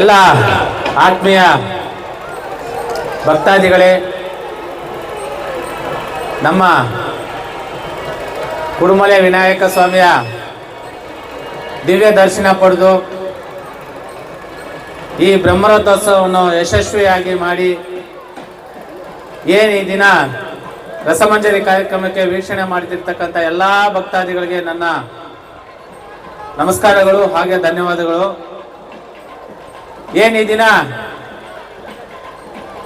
ಎಲ್ಲ ಆತ್ಮೀಯ ಭಕ್ತಾದಿಗಳೇ, ನಮ್ಮ ಕುಡುಮಲೆ ವಿನಾಯಕ ಸ್ವಾಮಿಯ ದಿವ್ಯ ದರ್ಶನ ಪಡೆದು ಈ ಬ್ರಹ್ಮರಥೋತ್ಸವವನ್ನು ಯಶಸ್ವಿಯಾಗಿ ಮಾಡಿ ಏನು ಈ ದಿನ ರಸಮಂಜರಿ ಕಾರ್ಯಕ್ರಮಕ್ಕೆ ವೀಕ್ಷಣೆ ಮಾಡ್ತಿರ್ತಕ್ಕಂಥ ಎಲ್ಲ ಭಕ್ತಾದಿಗಳಿಗೆ ನನ್ನ ನಮಸ್ಕಾರಗಳು, ಹಾಗೆ ಧನ್ಯವಾದಗಳು. ಏನು ಈ ದಿನ?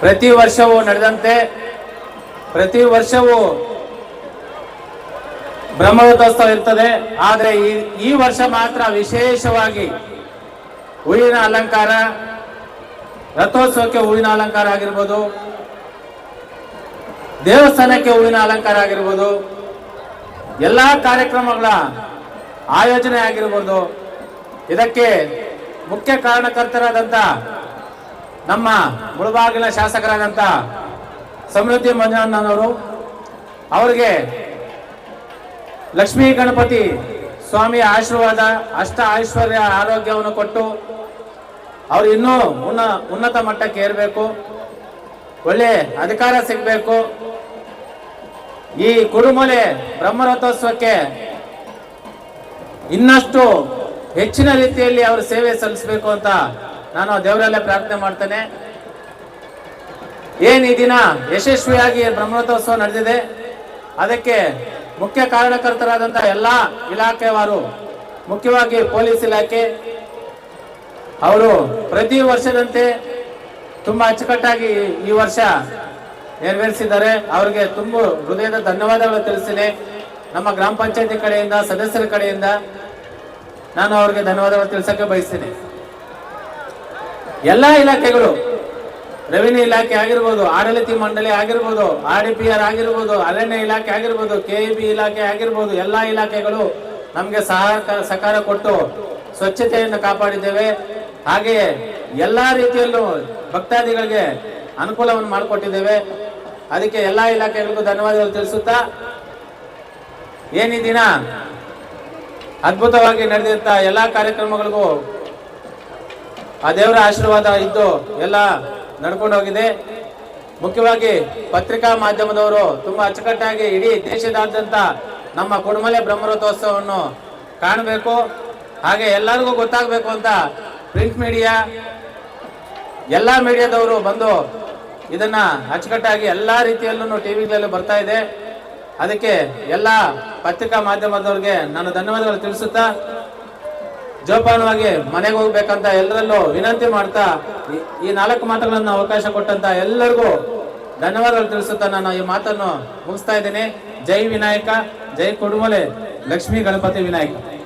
ಪ್ರತಿ ವರ್ಷವೂ ನಡೆದಂತೆ, ಪ್ರತಿ ವರ್ಷವೂ ಬ್ರಹ್ಮರಥೋತ್ಸವ ಇರ್ತದೆ. ಆದರೆ ಈ ಈ ವರ್ಷ ಮಾತ್ರ ವಿಶೇಷವಾಗಿ ಹೂವಿನ ಅಲಂಕಾರ, ರಥೋತ್ಸವಕ್ಕೆ ಹೂವಿನ ಅಲಂಕಾರ ಆಗಿರ್ಬೋದು, ದೇವಸ್ಥಾನಕ್ಕೆ ಹೂವಿನ ಅಲಂಕಾರ ಆಗಿರ್ಬೋದು, ಎಲ್ಲ ಕಾರ್ಯಕ್ರಮಗಳ ಆಯೋಜನೆ ಆಗಿರ್ಬೋದು. ಇದಕ್ಕೆ ಮುಖ್ಯ ಕಾರಣಕರ್ತರಾದಂಥ ನಮ್ಮ ಮುಳಬಾಗಿಲ ಶಾಸಕರಾದಂಥ ಸಮೃದ್ಧಿ ಮಂಜುನಾಥನವರು, ಅವರಿಗೆ ಲಕ್ಷ್ಮೀ ಗಣಪತಿ ಸ್ವಾಮಿಯ ಆಶೀರ್ವಾದ, ಅಷ್ಟ ಐಶ್ವರ್ಯ ಆರೋಗ್ಯವನ್ನು ಕೊಟ್ಟು ಅವರು ಇನ್ನೂ ಉನ್ನ, ಉನ್ನತ ಮಟ್ಟಕ್ಕೆ ಏರಬೇಕು. ಒಳ್ಳೆ ಅಧಿಕಾರ ಸಿಗಬೇಕು. ಈ ಕುಡುಮಲೆ ಬ್ರಹ್ಮರಥೋತ್ಸವಕ್ಕೆ ಇನ್ನಷ್ಟು ಹೆಚ್ಚಿನ ರೀತಿಯಲ್ಲಿ ಅವರು ಸೇವೆ ಸಲ್ಲಿಸಬೇಕು ಅಂತ ನಾನು ದೇವರಲ್ಲೇ ಪ್ರಾರ್ಥನೆ ಮಾಡ್ತೇನೆ. ಏನ್ ಈ ದಿನ ಯಶಸ್ವಿಯಾಗಿ ಬ್ರಹ್ಮರಥೋತ್ಸವ ನಡೆದಿದೆ. ಅದಕ್ಕೆ ಮುಖ್ಯ ಕಾರಣಕರ್ತರಾದಂತಹ ಎಲ್ಲ ಇಲಾಖೆವಾರು, ಮುಖ್ಯವಾಗಿ ಪೊಲೀಸ್ ಇಲಾಖೆ, ಅವರು ಪ್ರತಿ ವರ್ಷದಂತೆ ತುಂಬಾ ಅಚ್ಚುಕಟ್ಟಾಗಿ ಈ ವರ್ಷ ನೆರವೇರಿಸಿದ್ದಾರೆ. ಅವರಿಗೆ ತುಂಬ ಹೃದಯದ ಧನ್ಯವಾದಗಳು ತಿಳಿಸಿದೆ ನಮ್ಮ ಗ್ರಾಮ ಪಂಚಾಯತಿ ಕಡೆಯಿಂದ, ಸದಸ್ಯರ ಕಡೆಯಿಂದ. ನಾನು ಅವ್ರಿಗೆ ಧನ್ಯವಾದಗಳು ತಿಳಿಸಕ್ಕೆ ಬಯಸ್ತೇನೆ. ಎಲ್ಲ ಇಲಾಖೆಗಳು, ರೆವಿನ್ಯೂ ಇಲಾಖೆ ಆಗಿರ್ಬೋದು, ಆಡಳಿತ ಮಂಡಳಿ ಆಗಿರ್ಬೋದು, ಆರ್ ಡಿ ಪಿ ಆರ್ ಆಗಿರ್ಬೋದು, ಅರಣ್ಯ ಇಲಾಖೆ ಆಗಿರ್ಬೋದು, ಕೆ ಬಿ ಇಲಾಖೆ ಆಗಿರ್ಬೋದು, ಎಲ್ಲ ಇಲಾಖೆಗಳು ನಮಗೆ ಸಹಕಾರ ಸಹಕಾರ ಕೊಟ್ಟು ಸ್ವಚ್ಛತೆಯನ್ನು ಕಾಪಾಡಿದ್ದೇವೆ. ಹಾಗೆಯೇ ಎಲ್ಲಾ ರೀತಿಯಲ್ಲೂ ಭಕ್ತಾದಿಗಳಿಗೆ ಅನುಕೂಲವನ್ನು ಮಾಡಿಕೊಟ್ಟಿದ್ದೇವೆ. ಅದಕ್ಕೆ ಎಲ್ಲಾ ಇಲಾಖೆಗಳಿಗೂ ಧನ್ಯವಾದಗಳು ತಿಳಿಸುತ್ತಾ ಏನಿದ್ದೀನ ದಿನ ಅದ್ಭುತವಾಗಿ ನಡೆದಿರ್ತ ಎಲ್ಲ ಕಾರ್ಯಕ್ರಮಗಳಿಗೂ ಆ ದೇವರ ಆಶೀರ್ವಾದ ಇದ್ದು ಎಲ್ಲ ನಡ್ಕೊಂಡು ಹೋಗಿದೆ. ಮುಖ್ಯವಾಗಿ ಪತ್ರಿಕಾ ಮಾಧ್ಯಮದವರು ತುಂಬಾ ಅಚ್ಚುಕಟ್ಟಾಗಿ ಇಡೀ ದೇಶದಾದ್ಯಂತ ನಮ್ಮ ಕುಡುಮಲೆ ಬ್ರಹ್ಮರಥೋತ್ಸವವನ್ನು ಕಾಣಬೇಕು. ಹಾಗೆ ಎಲ್ಲರಿಗೂ ಗೊತ್ತಾಗಬೇಕು ಅಂತ ಪ್ರಿಂಟ್ ಮೀಡಿಯಾ, ಎಲ್ಲ ಮೀಡಿಯಾದವರು ಬಂದು ಇದನ್ನ ಅಚ್ಚುಕಟ್ಟಾಗಿ ಎಲ್ಲಾ ರೀತಿಯಲ್ಲೂ ಟಿವಿಗಳಲ್ಲಿ ಬರ್ತಾ ಇದೆ. ಅದಕ್ಕೆ ಎಲ್ಲ ಪತ್ರಿಕಾ ಮಾಧ್ಯಮದವ್ರಿಗೆ ನಾನು ಧನ್ಯವಾದಗಳು ತಿಳಿಸುತ್ತಾ, ಜೋಪಾನವಾಗಿ ಮನೆಗೆ ಹೋಗ್ಬೇಕಂತ ಎಲ್ಲರಲ್ಲೂ ವಿನಂತಿ ಮಾಡ್ತಾ, ಈ- ನಾಲ್ಕು ಮಾತುಗಳನ್ನು ಅವಕಾಶ ಕೊಟ್ಟಂತ ಎಲ್ಲರಿಗೂ ಧನ್ಯವಾದಗಳು ತಿಳಿಸುತ್ತಾ ನಾನು ಈ ಮಾತನ್ನು ಮುಗಿಸ್ತಾ ಇದ್ದೀನಿ. ಜೈ ವಿನಾಯಕ, ಜೈ ಕುಡುಮಲೆ, ಲಕ್ಷ್ಮೀ ಗಣಪತಿ ವಿನಾಯಕ.